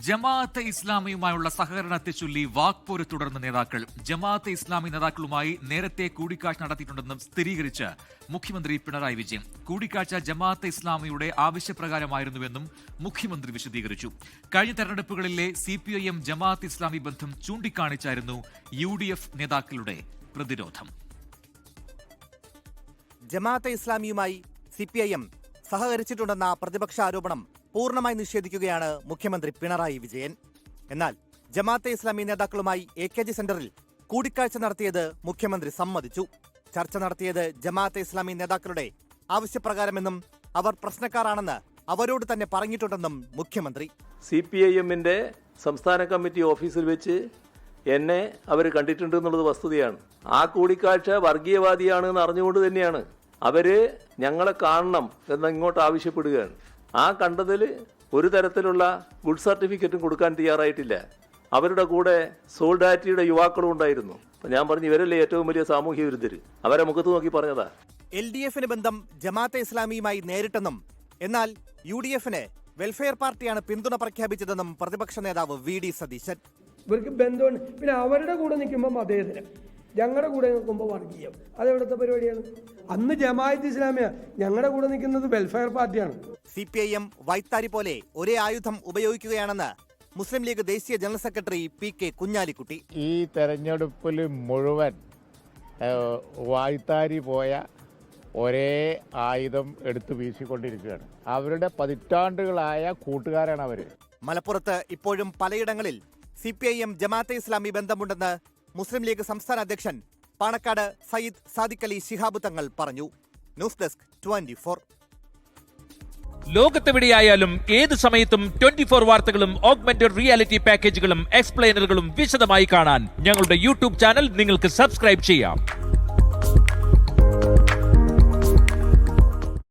ജമാഅത്തെ ഇസ്ലാമിയുമായുള്ള സഹകരണത്തെ ചൊല്ലി വാക്പോര് തുടർന്ന നേതാക്കൾ. ജമാഅത്തെ ഇസ്ലാമി നേതാക്കളുമായി നേരത്തെ കൂടിക്കാഴ്ച നടത്തിയിട്ടുണ്ടെന്നും സ്ഥിരീകരിച്ച് മുഖ്യമന്ത്രി പിണറായി വിജയൻ. കൂടിക്കാഴ്ച ജമാഅത്തെ ഇസ്ലാമിയുടെ ആവശ്യപ്രകാരമായിരുന്നുവെന്നും മുഖ്യമന്ത്രി വിശദീകരിച്ചു. കഴിഞ്ഞ തെരഞ്ഞെടുപ്പുകളിലെ C P I M Jamaat Islami ബന്ധം ചൂണ്ടിക്കാണിച്ചായിരുന്നു യു ഡി എഫ് നേതാക്കളുടെ പ്രതിരോധം. ജമാഅത്തെ ഇസ്ലാമിയുമായി സി പി ഐ എം സഹകരിച്ചിട്ടുണ്ടെന്ന പ്രതിപക്ഷ ആരോപണം പൂർണമായി നിഷേധിക്കുകയാണ് മുഖ്യമന്ത്രി പിണറായി വിജയൻ. എന്നാൽ ജമാഅത്തെ ഇസ്ലാമി നേതാക്കളുമായി എ കെ ജി സെന്ററിൽ കൂടിക്കാഴ്ച നടത്തിയത് മുഖ്യമന്ത്രി സമ്മതിച്ചു. ചർച്ച നടത്തിയത് ജമാഅത്തെ ഇസ്ലാമി നേതാക്കളുടെ ആവശ്യപ്രകാരമെന്നും അവർ പ്രശ്നക്കാരാണെന്ന് അവരോട് തന്നെ പറഞ്ഞിട്ടുണ്ടെന്നും മുഖ്യമന്ത്രി. സി പി ഐ എമ്മിന്റെ സംസ്ഥാന കമ്മിറ്റി ഓഫീസിൽ വെച്ച് എന്നെ അവർ കണ്ടിട്ടുണ്ട് എന്നുള്ളത് വസ്തുതയാണ്. ആ കൂടിക്കാഴ്ച വർഗീയവാദിയാണ് എന്ന് അറിഞ്ഞുകൊണ്ട് തന്നെയാണ് അവർ ഞങ്ങളെ കാണണം എന്ന് ഇങ്ങോട്ട് ആവശ്യപ്പെടുകയാണ്. ആ കണ്ടതിൽ ഒരു തരത്തിലുള്ള ഗുഡ് സർട്ടിഫിക്കറ്റും കൊടുക്കാൻ തയ്യാറായിട്ടില്ല. അവരുടെ കൂടെ സോൾഡാറ്റിയുടെ യുവാക്കളും ഉണ്ടായിരുന്നു. ഞാൻ പറഞ്ഞു ഇവരല്ലേ ഏറ്റവും വലിയ സാമൂഹ്യ വിരുദ്ധര്? അവരെ മുഖത്ത് നോക്കി പറഞ്ഞതാ. എൽ ഡി എഫിന് ബന്ധം ജമാഅത്തെ ഇസ്ലാമിയുമായി നേരിട്ടെന്നും എന്നാൽ യു ഡി എഫിന് വെൽഫെയർ പാർട്ടിയാണ് പിന്തുണ പ്രഖ്യാപിച്ചതെന്നും പ്രതിപക്ഷ നേതാവ് വി ഡി സതീശൻ. ഇവർക്ക് ബന്ധമുണ്ട്. പിന്നെ അവരുടെ കൂടെ നിൽക്കുമ്പോൾ മതേതരം ഞങ്ങളുടെ കൂടെ നിൽക്കുമ്പോൾ വർഗീയം അതെവിടുത്തെ പരിപാടിയാണ്? അന്ന് ജമാഅത്ത് ഇസ്ലാമിയ. ഞങ്ങളുടെ കൂടെ നിൽക്കുന്നത് വെൽഫെയർ പാർട്ടിയാണ് സി പി ഐ എം വൈത്താരി പോലെ ഒരേ ആയുധം ഉപയോഗിക്കുകയാണെന്ന് മുസ്ലിം ലീഗ് ദേശീയ general secretary P K Kunhalikutty. ഈ തെരഞ്ഞെടുപ്പിൽ മുഴുവൻ വായ്ത്താരി പോയ ഒരേ ആയുധം എടുത്തു വീശിക്കൊണ്ടിരിക്കുകയാണ്. അവരുടെ പതിറ്റാണ്ടുകളായ കൂട്ടുകാരാണ് അവർ മലപ്പുറത്ത് ഇപ്പോഴും പലയിടങ്ങളിൽ C P I M Jamaat-e Islami ബന്ധമുണ്ടെന്ന് മുസ്ലിം ലീഗ് സംസ്ഥാന അധ്യക്ഷൻ പാണക്കാട് സയ്യിദ് സാദിഖ് അലി ശിഹാബ് തങ്ങൾ പറഞ്ഞു. News desk twenty four. ലോകത്തെവിടെയായാലും ഏത് സമയത്തും ട്വന്റി ഫോർ വാർത്തകളും ഓഗ്മെന്റഡ് റിയാലിറ്റി പാക്കേജുകളും എക്സ്പ്ലെയിനറുകളും വിശദമായി കാണാൻ ഞങ്ങളുടെ യൂട്യൂബ് ചാനൽ നിങ്ങൾക്ക് സബ്സ്ക്രൈബ് ചെയ്യാം.